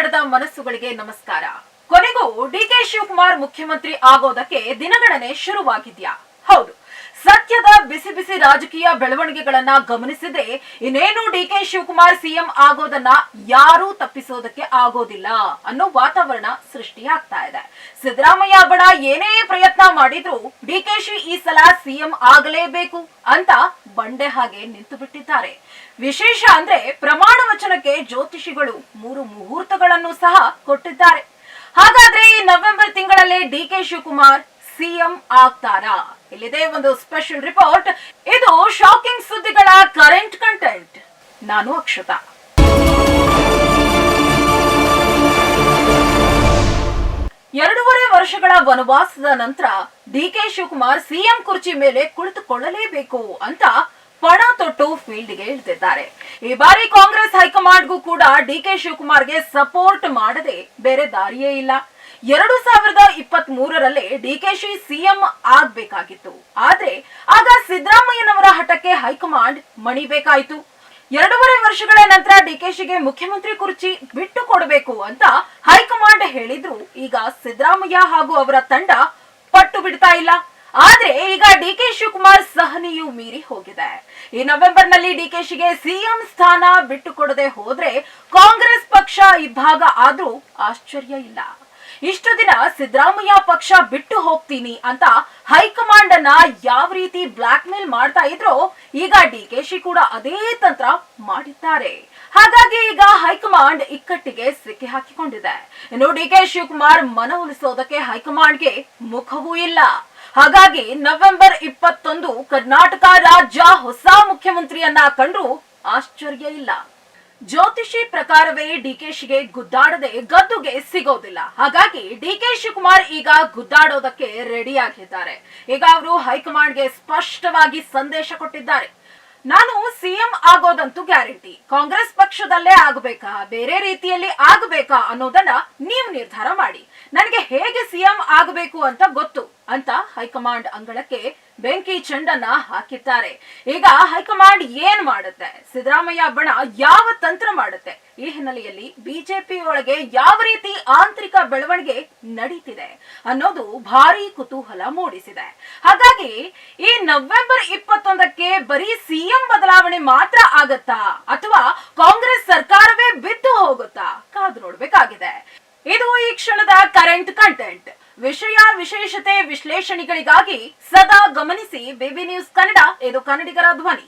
ಕನ್ನಡದ ಮನಸ್ಸುಗಳಿಗೆ ನಮಸ್ಕಾರ. ಕೊನೆಗೂ ಡಿಕೆ ಶಿವಕುಮಾರ್ ಮುಖ್ಯಮಂತ್ರಿ ಆಗೋದಕ್ಕೆ ದಿನಗಣನೆ ಶುರುವಾಗಿದ್ಯಾ? ಹೌದು. ಸದ್ಯದ ಬಿಸಿ ಬಿಸಿ ರಾಜಕೀಯ ಬೆಳವಣಿಗೆಗಳನ್ನ ಗಮನಿಸಿದ್ರೆ ಇನ್ನೇನು ಡಿಕೆ ಶಿವಕುಮಾರ್ ಸಿಎಂ ಆಗೋದನ್ನ ಯಾರೂ ತಪ್ಪಿಸೋದಕ್ಕೆ ಆಗೋದಿಲ್ಲ ಅನ್ನೋ ವಾತಾವರಣ ಸೃಷ್ಟಿಯಾಗ್ತಾ ಇದೆ. ಸಿದ್ದರಾಮಯ್ಯ ಬಣ ಏನೇ ಪ್ರಯತ್ನ ಮಾಡಿದ್ರು ಶಿ ಈ ಸಲ ಸಿಎಂ ಆಗಲೇಬೇಕು ಅಂತ ಬಂಡೆ ಹಾಗೆ ನಿಂತು ಬಿಟ್ಟಿದ್ದಾರೆ. ವಿಶೇಷ ಅಂದ್ರೆ ಪ್ರಮಾಣ ವಚನಕ್ಕೆ ಜ್ಯೋತಿಷಿಗಳು ಮೂರು ಮುಹೂರ್ತಗಳನ್ನು ಸಹ ಕೊಟ್ಟಿದ್ದಾರೆ. ಹಾಗಾದ್ರೆ ಈ ನವೆಂಬರ್ ತಿಂಗಳಲ್ಲೇ ಡಿ ಕೆ ಶಿವಕುಮಾರ್ ಸಿಎಂ ಆಗ್ತಾರಾ? ಇಲ್ಲಿದೆ ಒಂದು ಸ್ಪೆಷಲ್ ರಿಪೋರ್ಟ್ ಇದು ಶಾಕಿಂಗ್ ಸುದ್ದಿಗಳ ಕರೆಂಟ್ ಕಂಟೆಂಟ್ ನಾನು ಅಕ್ಷತಾ. ಎರಡೂವರೆ ವರ್ಷಗಳ ವನವಾಸದ ನಂತರ ಡಿಕೆ ಶಿವಕುಮಾರ್ ಸಿಎಂ ಕುರ್ಚಿ ಮೇಲೆ ಕುಳಿತುಕೊಳ್ಳಲೇಬೇಕು ಅಂತ ಪಣ ತೊಟ್ಟು ಫೀಲ್ಡ್ಗೆ ಇಳಿದಿದ್ದಾರೆ. ಈ ಬಾರಿ ಕಾಂಗ್ರೆಸ್ ಹೈಕಮಾಂಡ್ಗೂ ಕೂಡ ಡಿಕೆ ಶಿವಕುಮಾರ್ಗೆ ಸಪೋರ್ಟ್ ಮಾಡದೆ ಬೇರೆ ದಾರಿಯೇ ಇಲ್ಲ. ಎರಡು ಸಾವಿರದ ಇಪ್ಪತ್ತ್ ಮೂರರಲ್ಲೇ ಡಿಕೆಶಿ ಸಿಎಂ ಆಗ್ಬೇಕಾಗಿತ್ತು. ಆದ್ರೆ ಆಗ ಸಿದ್ದರಾಮಯ್ಯನವರ ಹಠಕ್ಕೆ ಹೈಕಮಾಂಡ್ ಮಣಿಬೇಕಾಯಿತು ಎರಡೂವರೆ ವರ್ಷಗಳ ನಂತರ ಡಿಕೆಶಿಗೆ ಮುಖ್ಯಮಂತ್ರಿ ಕುರ್ಚಿ ಬಿಟ್ಟು ಕೊಡಬೇಕು ಅಂತ ಹೈಕಮಾಂಡ್ ಹೇಳಿದ್ರು. ಈಗ ಸಿದ್ದರಾಮಯ್ಯ ಹಾಗೂ ಅವರ ತಂಡ ಪಟ್ಟು ಬಿಡ್ತಾ ಇಲ್ಲ. ಆದ್ರೆ ಈಗ ಡಿಕೆ ಶಿವಕುಮಾರ್ ಸಹನಿಯು ಮೀರಿ ಹೋಗಿದೆ. ಈ ನವೆಂಬರ್ನಲ್ಲಿ ಡಿಕೆಶಿಗೆ ಸಿಎಂ ಸ್ಥಾನ ಬಿಟ್ಟು ಕೊಡದೆ ಹೋದ್ರೆ ಕಾಂಗ್ರೆಸ್ ಪಕ್ಷ ಇಬ್ಬಾಗ ಆದ್ರೂ ಆಶ್ಚರ್ಯ ಇಲ್ಲ. ಇಷ್ಟು ದಿನ ಸಿದ್ದರಾಮಯ್ಯ ಪಕ್ಷ ಬಿಟ್ಟು ಹೋಗ್ತೀನಿ ಅಂತ ಹೈಕಮಾಂಡ್ ಅನ್ನ ಯಾವ ರೀತಿ ಬ್ಲಾಕ್ ಮೇಲ್ ಮಾಡ್ತಾ ಇದ್ರೋ, ಈಗ ಡಿ ಕೆ ಶಿ ಕೂಡ ಅದೇ ತಂತ್ರ ಮಾಡಿದ್ದಾರೆ. ಹಾಗಾಗಿ ಈಗ ಹೈಕಮಾಂಡ್ ಇಕ್ಕಟ್ಟಿಗೆ ಸಿಕ್ಕಿ ಹಾಕಿಕೊಂಡಿದೆ. ಇನ್ನು ಡಿಕೆ ಶಿವಕುಮಾರ್ ಮನವೊಲಿಸೋದಕ್ಕೆ ಹೈಕಮಾಂಡ್ಗೆ ಮುಖವೂ ಇಲ್ಲ. ಹಾಗಾಗಿ ನವೆಂಬರ್ ಇಪ್ಪತ್ತೊಂದು ಕರ್ನಾಟಕ ರಾಜ್ಯ ಹೊಸ ಮುಖ್ಯಮಂತ್ರಿಯನ್ನ ಕಂಡ್ರು ಆಶ್ಚರ್ಯ ಇಲ್ಲ. ಜ್ಯೋತಿಷಿ ಪ್ರಕಾರವೇ ಡಿಕೆಶಿಗೆ ಗುದ್ದಾಡದೆ ಗದ್ದುಗೆ ಸಿಗೋದಿಲ್ಲ. ಹಾಗಾಗಿ ಡಿಕೆ ಶಿವಕುಮಾರ್ ಈಗ ಗುದ್ದಾಡೋದಕ್ಕೆ ರೆಡಿ ಆಗಿದ್ದಾರೆ ಈಗ ಅವರು ಹೈಕಮಾಂಡ್ಗೆ ಸ್ಪಷ್ಟವಾಗಿ ಸಂದೇಶ ಕೊಟ್ಟಿದ್ದಾರೆ. ನಾನು ಸಿಎಂ ಆಗೋದಂತೂ ಗ್ಯಾರಂಟಿ. ಕಾಂಗ್ರೆಸ್ ಪಕ್ಷದಲ್ಲೇ ಆಗಬೇಕಾ, ಬೇರೆ ರೀತಿಯಲ್ಲಿ ಆಗಬೇಕಾ ಅನ್ನೋದನ್ನ ನೀವು ನಿರ್ಧಾರ ಮಾಡಿ. ನನಗೆ ಹೇಗೆ ಸಿಎಂ ಆಗಬೇಕು ಅಂತ ಗೊತ್ತು. ಅಂತ ಹೈಕಮಾಂಡ್ ಅಂಗಳಕ್ಕೆ ಬೆಂಕಿ ಚೆಂಡನ್ನ ಹಾಕಿದ್ದಾರೆ. ಈಗ ಹೈಕಮಾಂಡ್ ಏನ್ ಮಾಡುತ್ತೆ? ಸಿದ್ದರಾಮಯ್ಯ ಬಣ ಯಾವ ತಂತ್ರ ಮಾಡುತ್ತೆ? ಈ ಹಿನ್ನೆಲೆಯಲ್ಲಿ ಬಿಜೆಪಿ ಒಳಗೆ ಯಾವ ರೀತಿ ಆಂತರಿಕ ಬೆಳವಣಿಗೆ ನಡೀತಿದೆ ಅನ್ನೋದು ಭಾರಿ ಕುತೂಹಲ ಮೂಡಿಸಿದೆ. ಹಾಗಾಗಿ ಈ ನವೆಂಬರ್ ಇಪ್ಪತ್ತೊಂದಕ್ಕೆ ಬರೀ ಸಿಎಂ ಬದಲಾವಣೆ ಮಾತ್ರ ಆಗತ್ತಾ? ಅಥವಾ ಕಾಂಗ್ರೆಸ್ ಸರ್ಕಾರವೇ ಬಿದ್ದು ಹೋಗುತ್ತಾ? ಕಾದು ನೋಡ್ಬೇಕಾಗಿದೆ. ಇದು ಈ ಕ್ಷಣದ ಕರೆಂಟ್ ಕಂಟೆಂಟ್ ವಿಷಯ ವಿಶೇಷತೆ ವಿಶ್ಲೇಷಣೆಗಳಿಗಾಗಿ ಸದಾ ಗಮನಿಸಿ ಬಿಬಿ ನ್ಯೂಸ್ ಕನ್ನಡ ಇದು ಕನ್ನಡಿಗರ ಧ್ವನಿ.